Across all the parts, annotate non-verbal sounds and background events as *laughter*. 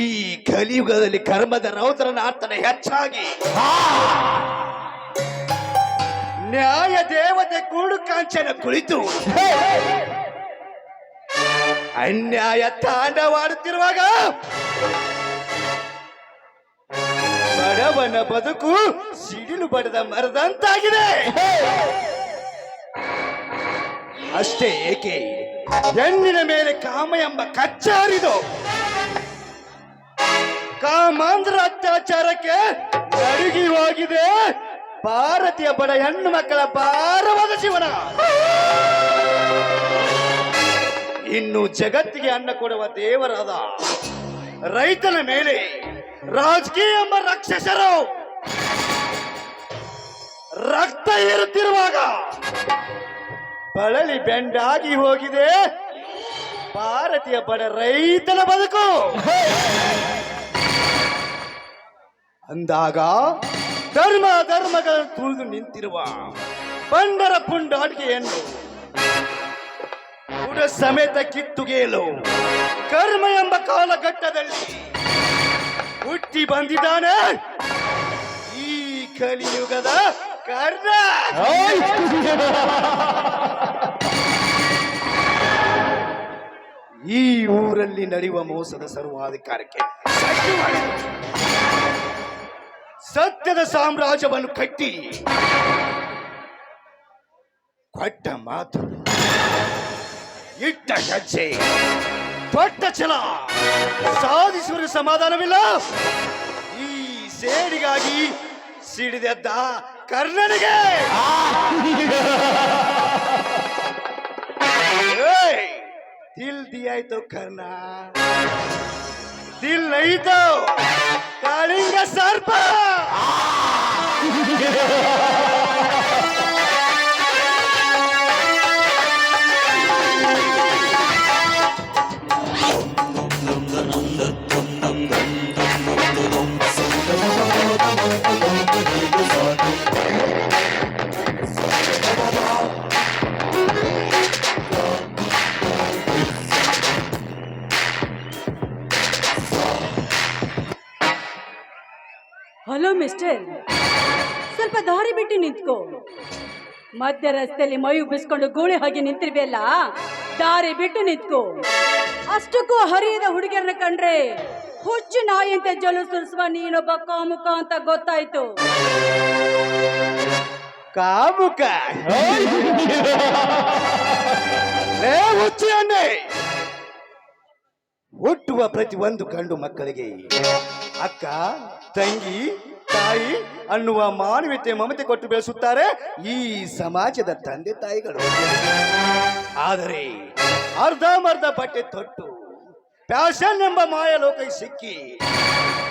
ಈ ಕಲಿಯುಗದಲ್ಲಿ ಕರ್ಮದ ರೌದ್ರನ ಆತನ ಹೆಚ್ಚಾಗಿ. ನ್ಯಾಯ ದೇವತೆ ಕೂಡು ಕಾಂಚನ ಕುಳಿತು. ಅನ್ಯಾಯ ತಾಂಡವಾಡುತ್ತಿರುವಾಗ ಬಡವನ ಬದುಕು ಸಿಡಿಲು ಬಡದ ಮರದಂತಾಗಿದೆ. ಅಷ್ಟೇ ಏಕೆ? ಹೆಣ್ಣಿನ ಮೇಲೆ ಕಾಮ ಎಂಬ ಕಚ್ಚಾರಿದು. ಕಾಮಾಂಧ್ರ ಅತ್ಯಾಚಾರಕ್ಕೆ ನಡುಗಿ ಭಾರತೀಯ ಬಡ ಹೆಣ್ಣು ಮಕ್ಕಳ ಭಾರವಾದ ಜೀವನ ಇನ್ನು ಜಗತ್ತಿಗೆ ಅನ್ನ ಕೊಡುವ ದೇವರಾದ ರೈತನ ಮೇಲೆ ರಾಜಕೀಯ ಎಂಬ ರಾಕ್ಷಸರು ರಕ್ತ ಏರುತ್ತಿರುವಾಗ ಬಳಲಿ ಬೆಂಡಾಗಿ ಹೋಗಿದೆ. ಭಾರತೀಯ ಬಡ ರೈತನ ಬದುಕು. ಅಂದಾಗ ಧರ್ಮ ಧರ್ಮಗಳನ್ನು ತುಳಿದು ನಿಂತಿರುವ ಬಂಡರ ಪುಂಡಾಟಿಕೆಯನ್ನು ಕೂಡ ಸಮೇತ ಕಿತ್ತುಗೇಲು ಕರ್ಮ ಎಂಬ ಕಾಲಘಟ್ಟದಲ್ಲಿ ಹುಟ್ಟಿ ಬಂದಿದ್ದಾನೆ ಈ ಕಲಿಯುಗದ ಕರ್ಣ ಈ ಊರಲ್ಲಿ ನಡೆಯುವ ಮೋಸದ ಸರ್ವಾಧಿಕಾರಕ್ಕೆ ಸತ್ಯದ ಸಾಮ್ರಾಜ್ಯವನ್ನು ಕಟ್ಟಿ. ಕೊಟ್ಟ ಮಾತು ಇಟ್ಟ ಹೆಜ್ಜೆ ದೊಡ್ಡ ಛಲ ಸಾಧಿಸುವ ಸಮಾಧಾನವಿಲ್ಲ. ಈ ಸೇಡಿಗಾಗಿ ಸಿಡಿದೆದ್ದ ಕರ್ಣನಿಗೆ! ಏಯ್! ದಿಲ್ ದಿಯಾಯ್ತು ಕರ್ಣ. ದಿಲ್ ಐತು ಕಾಳಿಂಗ ಸರ್ಪ. ಹಲೋ ಮಿಸ್ಟರ್ ಸ್ವಲ್ಪ ದಾರಿ ಬಿಟ್ಟು ನಿಂತ್ಕೋ. ಮಧ್ಯ ರಸ್ತೆಯಲ್ಲಿ ಮೈ ಉಬ್ಬಿಸ್ಕೊಂಡು ಗೂಳಿ ಹಾಗೆ ನಿಂತಿರ್ಬೇಲ್ಲ? ದಾರಿ ಬಿಟ್ಟು ನಿಂತ್ಕೋ. ಅಷ್ಟಕ್ಕೂ ಹರಿಯದ ಹುಡುಗಿಯರನ್ನ ಕಂಡ್ರೆ ಹುಚ್ಚು ನಾಯಿಯಂತೆ ಜಲು ಸುರಿಸುವ ನೀನೊಬ್ಬ ಕಾಮುಕ ಅಂತ ಗೊತ್ತಾಯ್ತು. ಕಾಮುಕ? ಹುಟ್ಟುವ ಪ್ರತಿ ಒಂದು ಗಂಡು ಮಕ್ಕಳಿಗೆ ಅಕ್ಕ, ತಂಗಿ, ತಾಯಿ ಅನ್ನುವ ಮಾನವೀಯತೆ ಮಮತೆ ಕೊಟ್ಟು ಬೆಳೆಸುತ್ತಾರೆ ಈ ಸಮಾಜದ ತಂದೆ ತಾಯಿಗಳು. ಆದರೆ ಅರ್ಧಮರ್ಧ ಬಟ್ಟೆ ತೊಟ್ಟು ಫ್ಯಾಷನ್ ಎಂಬ ಮಾಯ ಲೋಕ ಸಿಕ್ಕಿ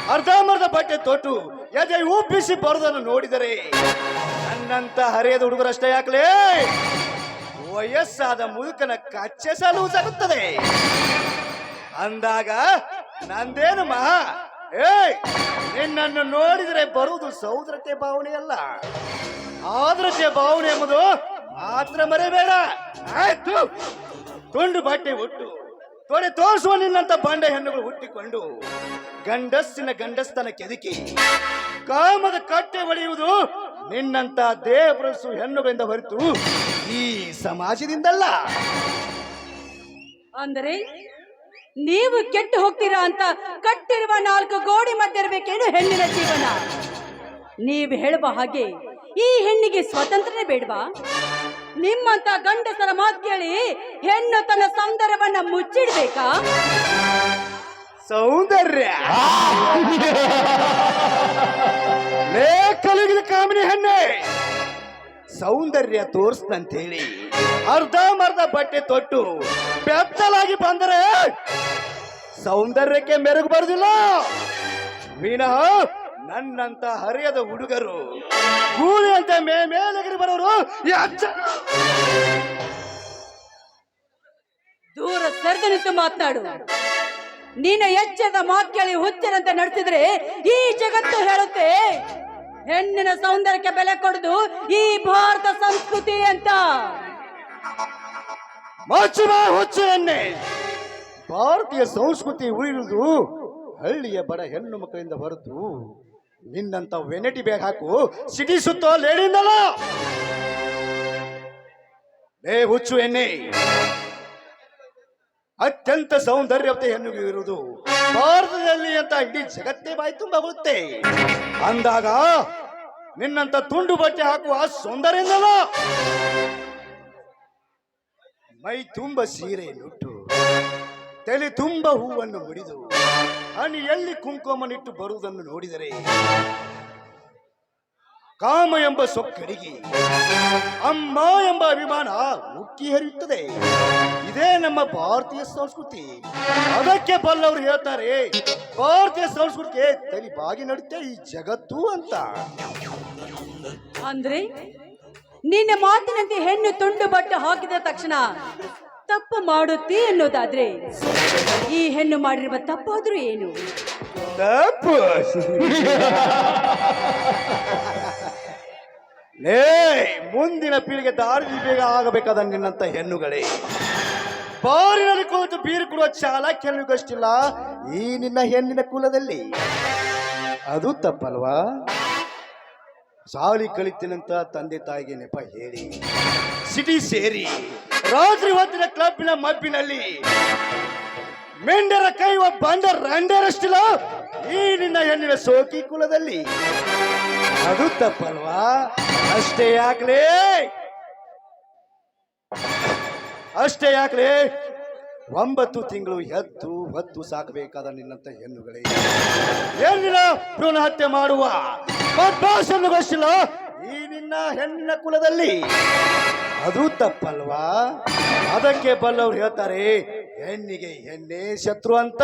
ಅರ್ಧಮರ್ಧ ಬಟ್ಟೆ ತೊಟ್ಟು ಎದೆ ಉಬ್ಬಿಸಿ ಬರುವುದನ್ನು ನೋಡಿದರೆ ನನ್ನಂತ ಹರಿಯದ ಹುಡುಗರಷ್ಟೇ ಯಾಕಲೇ? ವಯಸ್ಸಾದ ಮುದುಕನ ಕಚ್ಚೆ ಸಲುವುದಾಗುತ್ತದೆ ಅಂದಾಗ ನಂದೇನು ಮಹಾ ಏಯ್, ನಿನ್ನನ್ನು ನೋಡಿದರೆ ಬರುವುದು ಸೌದ್ರತೆ ಭಾವನೆ ಅಲ್ಲ ಆದ್ರತೆ ಭಾವನೆ ಎಂಬುದು ಮಾತ್ರ ಮರೆಬೇಡ. ಆಯ್ತು ತುಂಡು ಬಟ್ಟೆ ಹುಟ್ಟು ತೊಡೆ ತೋರಿಸುವ ನಿನ್ನಂತ ಬಂಡೆ ಹೆಣ್ಣುಗಳು ಹುಟ್ಟಿಕೊಂಡು, ಗಂಡಸ್ಸಿನ ಗಂಡಸ್ತನ ಕೆದಕಿ, ಕಾಮದ ಕಟ್ಟೆ ಒಡೆಯುವುದು ನಿನ್ನಂತ ದೇವರಸು ಹೆಣ್ಣುಗಳಿಂದ ಹೊರತು ಈ ಸಮಾಜದಿಂದಲ್ಲ. ಅಂದರೆ ನೀವು ಕೆಟ್ಟು ಹೋಗ್ತೀರಾ ಅಂತ ಕಟ್ಟಿರುವ ನಾಲ್ಕು ಗೋಡಿ ಮಧ್ಯೆ ಇರಬೇಕೇನು ಹೆಣ್ಣಿನ ಜೀವನ? ನೀವು ಹೇಳುವ ಹಾಗೆ ಈ ಹೆಣ್ಣಿಗೆ ಸ್ವಾತಂತ್ರ್ಯ ಬೇಡವಾ? ನಿಮ್ಮಂತ ಗಂಡಸರ ಮಾತು ಕೇಳಿ ಹೆಣ್ಣು ತನ್ನ ಸೌಂದರ್ಯವನ್ನ ಮುಚ್ಚಿಡ್ಬೇಕಾ? ಸೌಂದರ್ಯ? ಕಲಗಿದ ಕಾಮಿನಿ ಹೆಣ್ಣೆ! ಸೌಂದರ್ಯ ತೋರಿಸ್ತಂತೇಳಿ ಅರ್ಧ ಮರ್ಧ ಬಟ್ಟೆ ತೊಟ್ಟು ಬೆತ್ತಲಾಗಿ ಬಂದರೆ ಸೌಂದರ್ಯಕ್ಕೆ ಮೆರುಗು ಬರುದಿಲ್ಲ ವಿನಃ ನನ್ನಂತ ಹರಿಯದ ಹುಡುಗರು ಗೂಳಿ ಅಂತ ಮೇ ಮೇಲೆಗರಿ ಬರೋರು ದೂರ ಸರಿದು ನಿಂತು ಮಾತನಾಡು. ನಿನ್ನ ಎಚ್ಚರದ ಮಾತು ಕೇಳಿ ಹುಚ್ಚನಂತೆ ನಡೆಸಿದ್ರೆ ಈ ಜಗತ್ತು ಹೇಳುತ್ತೆ. ಹೆಣ್ಣಿನ ಸೌಂದರ್ಯಕ್ಕೆ ಬೆಲೆ ಕೊಡುದು ಈ ಭಾರತ ಸಂಸ್ಕೃತಿ ಅಂತ. ಮಚ್ಚುವ ಹುಚ್ಚು ಎಣ್ಣೆ ಭಾರತೀಯ ಸಂಸ್ಕೃತಿ ಉಳಿದು ಹಳ್ಳಿಯ ಬಡ ಹೆಣ್ಣು ಮಕ್ಕಳಿಂದ ಹೊರತು ನಿನ್ನಂತ ವೆನಟಿ ಬ್ಯಾಗ್ ಹಾಕು. ಸಿಟಿ ಸುತ್ತೋ ಲೇಡಿಂದಲ್ಲ? ಏ ಹುಚ್ಚು ಎಣ್ಣೆ. ಅತ್ಯಂತ ಸೌಂದರ್ಯತೆ ಹೆಣ್ಣು ಇರುವುದು ಭಾರತದಲ್ಲಿ ಅಂತ ಇಡೀ ಜಗತ್ತೇ ಬಾಯಿ ತುಂಬ ಬರುತ್ತೆ ಅಂದಾಗ ನಿನ್ನಂತ ತುಂಡು ಬಟ್ಟೆ ಹಾಕುವ ಸೌಂದರ್ಯದಲ್ಲ ಮೈ ತುಂಬ ಸೀರೆ ನುಟ್ಟು. ತಲೆ ತುಂಬ ಹೂವನ್ನು ಮುಡಿದು ಎಲ್ಲಿ ಕುಂಕುಮನಿಟ್ಟು ಬರುವುದನ್ನು ನೋಡಿದರೆ ಕಾಮ ಎಂಬ ಸೊಕ್ಕಡಿಗೆ ಅಮ್ಮ ಎಂಬ ಅಭಿಮಾನ ಉಕ್ಕಿ ಹರಿಯುತ್ತದೆ. ಇದೇ ನಮ್ಮ ಭಾರತೀಯ ಸಂಸ್ಕೃತಿ. ಅದಕ್ಕೆ ಬಲ್ಲವರು ಹೇಳ್ತಾರೆ, ಭಾರತೀಯ ಸಂಸ್ಕೃತಿಗೆ ತಲೆ ಬಾಗಿ ನಡುತ್ತೆ ಈ ಜಗತ್ತು ಅಂತ. ಅಂದ್ರೆ ನಿನ್ನ ಮಾತಿನಂತೆ ಹೆಣ್ಣು ತುಂಡು ಬಟ್ಟೆ ಹಾಕಿದ ತಕ್ಷಣ ತಪ್ಪು ಮಾಡುತ್ತಿ ಅನ್ನೋದಾದ್ರೆ ಈ ಹೆಣ್ಣು ಮಾಡಿರುವ ತಪ್ಪಾದ್ರೂ ಏನು? ತಪ್ಪು. ಲೇ, ಮುಂದಿನ ಪೀಳಿಗೆ ದಾರಿ ಬೇಗ ಆಗಬೇಕಾದ ನಿನ್ನಂತ ಹೆಣ್ಣುಗಳೇ, ಬಾರಿನಲ್ಲಿ ಕೂತು ಬೀರು ಕೊಡುವ ಚಾಲ ಕೆಲವಿಗಷ್ಟಿಲ್ಲ ಈ ನಿನ್ನ ಹೆಣ್ಣಿನ ಕುಲದಲ್ಲಿ. ಅದು ತಪ್ಪಲ್ವಾ? ಸಾಲಿ ಕಲಿತೀನಂತ ತಂದೆ ತಾಯಿಗೆ ನೆಪ ಹೇಳಿ. ಸಿಟಿ ಸೇರಿ. ರಾತ್ರಿ ಹೊತ್ತಿನ ಕ್ಲಬ್ಬಿನ ಮಬ್ಬಿನಲ್ಲಿ ಮೆಂಡರ ಕೈವ ಬಂಡ ರಂಡರಷ್ಟಿಲ್ಲ ಈ ನಿನ್ನ ಹೆಣ್ಣಿನ ಸೋಕಿ ಕುಲದಲ್ಲಿ. ಅದು ತಪ್ಪಲ್ವಾ? ಅಷ್ಟೇ ಯಾಕ್ಲೇ? ಅಷ್ಟೇ ಯಾಕ್ಲೆ? ಒಂಬತ್ತು ತಿಂಗಳು ಎದ್ದು ಹೊತ್ತು ಸಾಕಬೇಕಾದ ನಿನ್ನಂತ ಹೆಣ್ಣುಗಳೇ. ಹೆಣ್ಣಿನ ಭ್ರೂಣ ಹತ್ಯೆ ಮಾಡುವ. ಗೊತ್ತಿಲ್ಲ ಈ ನಿನ್ನ ಹೆಣ್ಣಿನ ಕುಲದಲ್ಲಿ. ಅದು ತಪ್ಪಲ್ವಾ? ಅದಕ್ಕೆ ಬಲ್ಲವ್ರು ಹೇಳ್ತಾರೆ ಹೆಣ್ಣಿಗೆ ಹೆಣ್ಣೆ ಶತ್ರು ಅಂತ.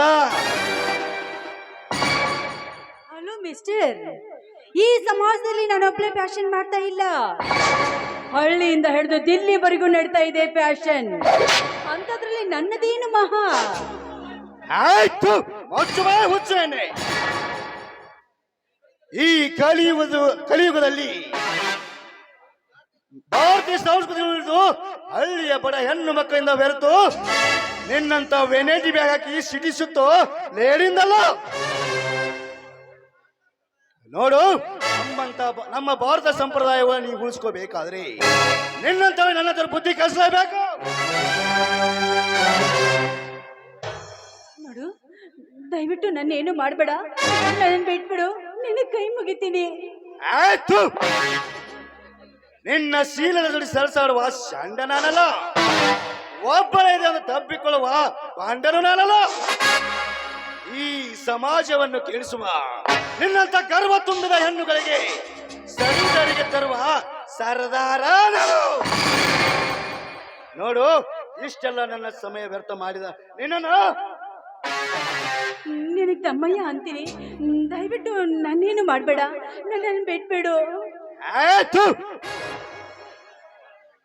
ಹಲೋ ಮಿಸ್ಟರ್ ಈ ಸಮಾಜದಲ್ಲಿ ನಾನೊಬ್ಳೆ ಫ್ಯಾಷನ್ ಮಾಡ್ತಾ ಇಲ್ಲ. ಹಳ್ಳಿಯಿಂದ ಹಿಡಿದು ದಿಲ್ಲಿವರೆಗೂ ನಡೀತಾ ಇದೆ ಫ್ಯಾಷನ್. ಅಂತದ್ರಲ್ಲಿ ನನ್ನದೇನು ಮಹಾ? ಆಯ್ತು ಹುಚ್ಚುವೇ ಹುಚ್ಚೇನೆ ಈ ಕಲಿಯುಗದು ಕಲಿಯುಗದಲ್ಲಿ ಭಾರತೀಯ ಸಂಸ್ಕೃತಿ ಹಳ್ಳಿಯ ಬಡ ಹೆಣ್ಣು ಮಕ್ಕಳಿಂದ ಬೆರೆತು ನಿನ್ನಂತ ವೆನೈಟಿ ಬ್ಯಾಗ್ ಹಾಕಿ ಸಿಟಿಸುತ್ತೋ ಲೇಡಿಂದಲ್ಲ. ನೋಡು ನಮ್ಮಂತ ನಮ್ಮ ಭಾರತ ಸಂಪ್ರದಾಯವನ್ನು ನೀವು ಉಳಿಸ್ಕೋಬೇಕಾದ್ರೆ ನಿನ್ನಂತವೇ ನನ್ನ ಹತ್ರ ಬುದ್ಧಿ ಕಲಿಸಲೇಬೇಕು. ನೋಡು ದಯವಿಟ್ಟು ನನ್ನೇನು ಮಾಡಬೇಡ. ನನ್ನ ಬಿಟ್ಬಿಡು. ನಿನ್ನ ಕೈ ಮುಗಿತೀನಿ. ಆಯ್ತು. ನಿನ್ನ ಶೀಲದ ಜೊತೆ ಸರಸಾಡುವ ಶಂಡ ನಾನಲ್ಲ ಒಬ್ಬರ ಇದೆ ಅಂತ ತಬ್ಬಿಕೊಳ್ಳುವ ಪಾಂಡನು ನಾನಲ್ಲ ಈ ಸಮಾಜವನ್ನು ಕೇಳಿಸುವ ನಿನ್ನಂತ ಗರ್ವ ತುಂಬಿದ ಹೆಣ್ಣುಗಳಿಗೆ ಸರಿದರಿಗೆ ತರುವ ಸರದಾರ ನೋಡು ಇಷ್ಟೆಲ್ಲ ನನ್ನ ಸಮಯ ವ್ಯರ್ಥ ಮಾಡಿದ ನಿನ್ನನ್ನು. ನಿನಗೆ ತಮ್ಮಯ್ಯ ಅಂತೀನಿ. ದಯವಿಟ್ಟು ನನ್ನೇನು ಮಾಡಬೇಡ? ನನ್ನನ್ನು ಬಿಟ್ಬಿಡು. ಆಯ್ತು.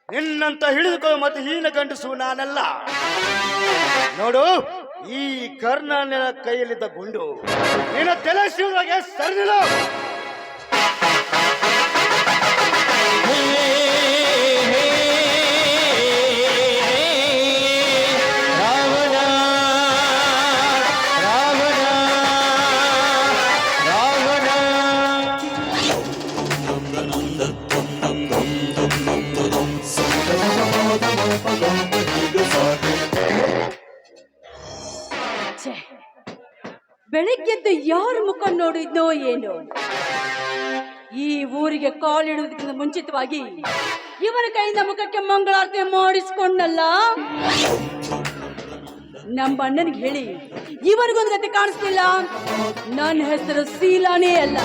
ನಿನ್ನಂತ ಹಿಡಿದುಕೋ ಮತ್ತೆ ಹೀನ ಗಂಡಸು ನಾನಲ್ಲ. ನೋಡು, ಈ ಕರ್ಣನ ಕೈಯಲ್ಲಿದ್ದ ಗುಂಡು ನಿನ್ನ ತಲೆ ಶಿವರಾಗೆ ಸರಿದಿಲ್ಲ ಬೆಳಿಗ್ಗೆದ್ದು ಯಾರ ಮುಖ ನೋಡಿದ್ನೋ ಏನು. ಈ ಊರಿಗೆ ಕಾಲಿಡುವುದಕ್ಕಿಂತ ಮುಂಚಿತವಾಗಿ ಇವರ ಕೈಯಿಂದ ಮುಖಕ್ಕೆ ಮಂಗಳಾರತಿ ಮಾಡಿಸ್ಕೊಂಡಲ್ಲ? ನಮ್ಮ ಅಣ್ಣನಿಗೆ ಹೇಳಿ ಇವರಿಗೊಂದು ಗತಿ ಕಾಣಿಸ್ತಿಲ್ಲ ನನ್ನ ಹೆಸರು ಸೀಲಾನೇ ಅಲ್ಲ.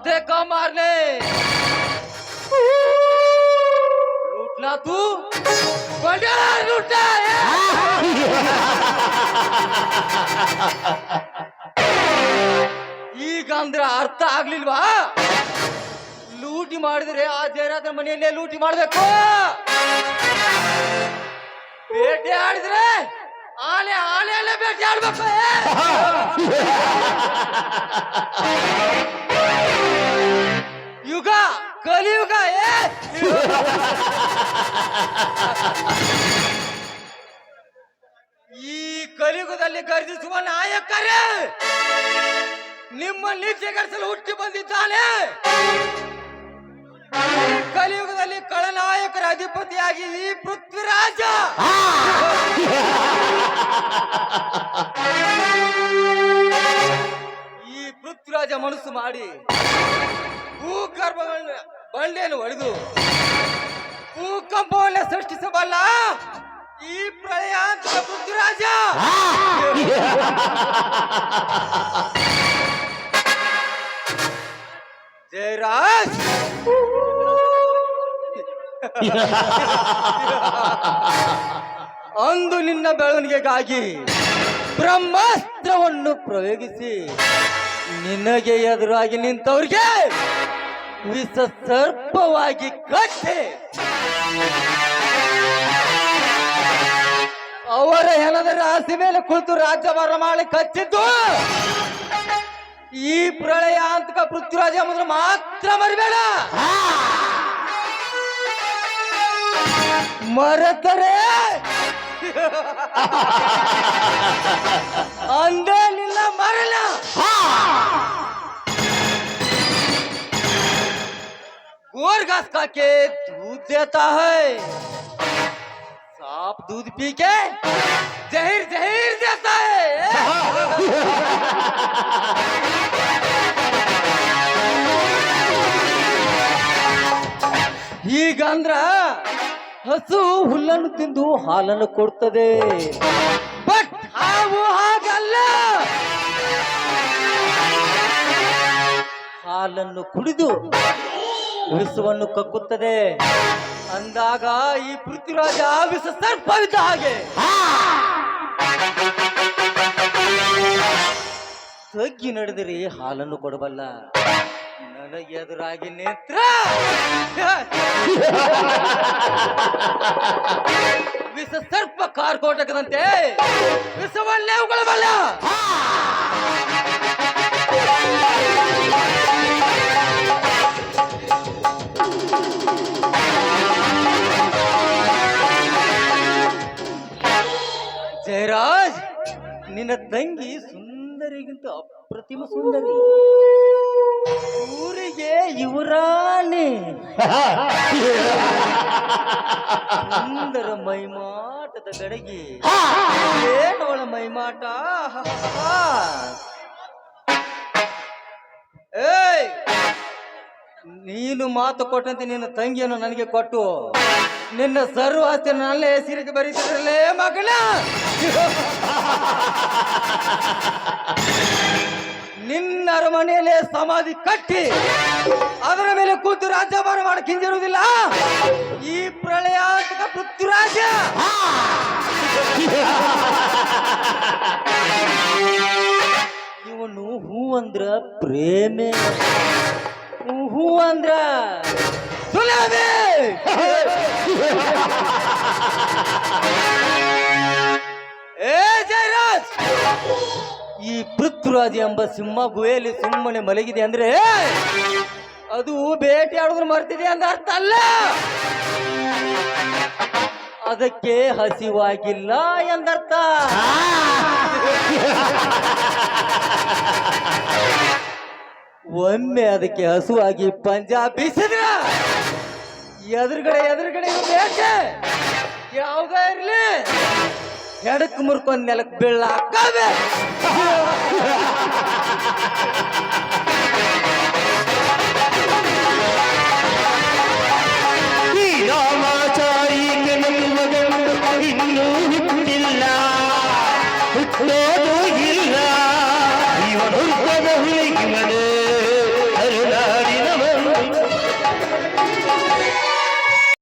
हाथे का मारले लुटला तू बंड्याला लुटला ಈಗ ಅಂದ್ರೆ ಅರ್ಥ ಆಗ್ಲಿಲ್ವಾ ಲೂಟಿ ಮಾಡಿದ್ರೆ ಆ ಜಯರಾಜನ ಮನೆಯಲ್ಲೇ ಲೂಟಿ ಮಾಡ್ಬೇಕು ಬೇಟೆ ಆಡಿದ್ರೆ ಆನೆ ಆನೆಯಲ್ಲೇ ಬೇಟೆ ಆಡ್ಬೇಕು ಯುಗ ಕಲಿಯುಗ, ಏ! ಈ ಕಲಿಯುಗದಲ್ಲಿ ಗರ್ಜಿಸುವ ನಾಯಕರೇ, ನಿಮ್ಮ ನೀತಿಗರಿಸಲು ಹುಟ್ಟಿ ಬಂದಿದ್ದಾನೆ. ಕಲಿಯುಗದಲ್ಲಿ ಕಳನಾಯಕರ ಅಧಿಪತಿಯಾಗಿ ಈ ಪೃಥ್ವಿರಾಜ. ಈ ಪೃಥ್ವಿರಾಜ ಮನಸ್ಸು ಮಾಡಿ ಭೂಗರ್ಭ ಬಂಡೆಯನ್ನು ಒಡೆದು ಭೂಕಂಪವನ್ನ ಸೃಷ್ಟಿಸಬಲ್ಲ ಈ ಪ್ರಳಯಾಂತರ ಪೃಥ್ವಿರಾಜ. ಜಯರಾಜ್. ಅಂದು ನಿನ್ನ ಬೆಳವಣಿಗೆಗಾಗಿ ಬ್ರಹ್ಮಾಸ್ತ್ರವನ್ನು ಪ್ರಯೋಗಿಸಿ ನಿನಗೆ ಎದುರಾಗಿ ನಿಂತವ್ರಿಗೆ ವಿಷ ಸರ್ಪವಾಗಿ ಕಟ್ಟಿ ಅವರ ಹೆಣದ ರಾಶಿ ಮೇಲೆ ಕುಳಿತು ರಾಜ್ಯಭಾರ ಮಾಡಿ ಕಚ್ಚಿದ್ದು ಈ ಪ್ರಳಯ ಅಂತಕ ಪೃಥ್ವಿರಾಜ ಮೊದಲು ಮಾತ್ರ ಮರಿಬೇಡ. ಮರೆತರೆ. *laughs* ಅಂದೇ ನಿನ್ನ ಮರಣ. गोर घास खा के दूध देता है सांप दूध पी के जहर जहर देता है ಹೀಗಂದ್ರ ಹಸು ಹುಲ್ಲನ್ನು ತಿಂದು ಹಾಲನ್ನು ಕೊಡ್ತದೆ ಬಟ್ ಹಾವು ಹಾಗಲ್ಲ ಹಾಲನ್ನು ಕುಡಿದು ವಿಷವನ್ನು ಕಕ್ಕುತ್ತದೆ. ಅಂದಾಗ ಈ ಪೃಥ್ವಿರಾಜ ವಿಷ ಸರ್ಪವಿದ್ದ ಹಾಗೆ. ತಗ್ಗಿ ನಡೆದರೆ ಹಾಲನ್ನು ಕೊಡಬಲ್ಲ. ನನಗೆ ಎದುರಾಗಿ ನೇತ್ರ. ವಿಷ ಸರ್ಪ ಕಾರ್ಕೋಟಕದಂತೆ ವಿಷವನ್ನೇ ಉಗಳಬಲ್ಲ. ಜಯರಾಜ್ ನಿನ್ನ ತಂಗಿ ಸುಂದರಿಗಿಂತ ಅಪ್ರತಿಮ ಸುಂದರಿ. ಊರಿಗೆ ಯುವರಾಣಿ. ಸುಂದರ ಮೈಮಾಟದ ಕಡೆಗೆ. ಏನವಳ ಮೈಮಾಟ. ನೀನು ಮಾತು ಕೊಟ್ಟಂತೆ ನಿನ್ನ ತಂಗಿಯನ್ನು ನನಗೆ ಕೊಟ್ಟು, ನಿನ್ನ ಸರ್ವ ಆಸ್ತಿಯನ್ನು ನನ್ನ ಹೆಸರಿಗೆ ಬರೀತಿದ್ರಲ್ಲೇ ಮಗನ? ನಿನ್ನ ಅರಮನೆಯಲ್ಲೇ ಸಮಾಧಿ ಕಟ್ಟಿ, ಅದರ ಮೇಲೆ ಕೂತು ರಾಜ್ಯಭಾರ ಮಾಡಕ್ಕೆ ಹಿಂದಿರುವುದಿಲ್ಲ? ಈ ಪ್ರಳಯಾತ್ಮಕ ಪೃಥ್ವಿರಾಜ! ಇವನು ಹೂ ಅಂದ್ರ ಪ್ರೇಮೆ. ಹೂ ಅಂದ್ರ ಸುಲಭೆ ಏ ಜಯರಾಜ್! ಈ ಪೃಥ್ವಿರಾಜ ಎಂಬ ಸಿಂಹ ಗುಹೆಯಲ್ಲಿ ಸುಮ್ಮನೆ ಮಲಗಿದೆ ಅಂದ್ರೆ ಅದು ಬೇಟೆಯಾಡೋದ್ರ ಮರ್ತಿದೆ ಅಂತ ಅರ್ಥ ಅಲ್ಲ? ಅದಕ್ಕೆ ಹಸಿವಾಗಿಲ್ಲ ಎಂದರ್ಥ ಒಮ್ಮೆ ಅದಕ್ಕೆ ಹಸುವಾಗಿ ಪಂಜಾಬ್ ಬೀಸಿದ್ರ? ಎದುರುಗಡೆ ಎದುರುಗಡೆ ಬೇಕೆ ಯಾವಾಗ ಇರ್ಲಿ. ಎಡಕ್ ಮುರ್ಕೊಂಡ್ ನೆಲಕ್ ಬೀಳಾಕವೆ ಈ ರಾಮಾಚಾರಿ ಗಂಡು ಇನ್ನೂ ಹುಟ್ಟಿಲ್ಲ. ಹುಟ್ಟೋದು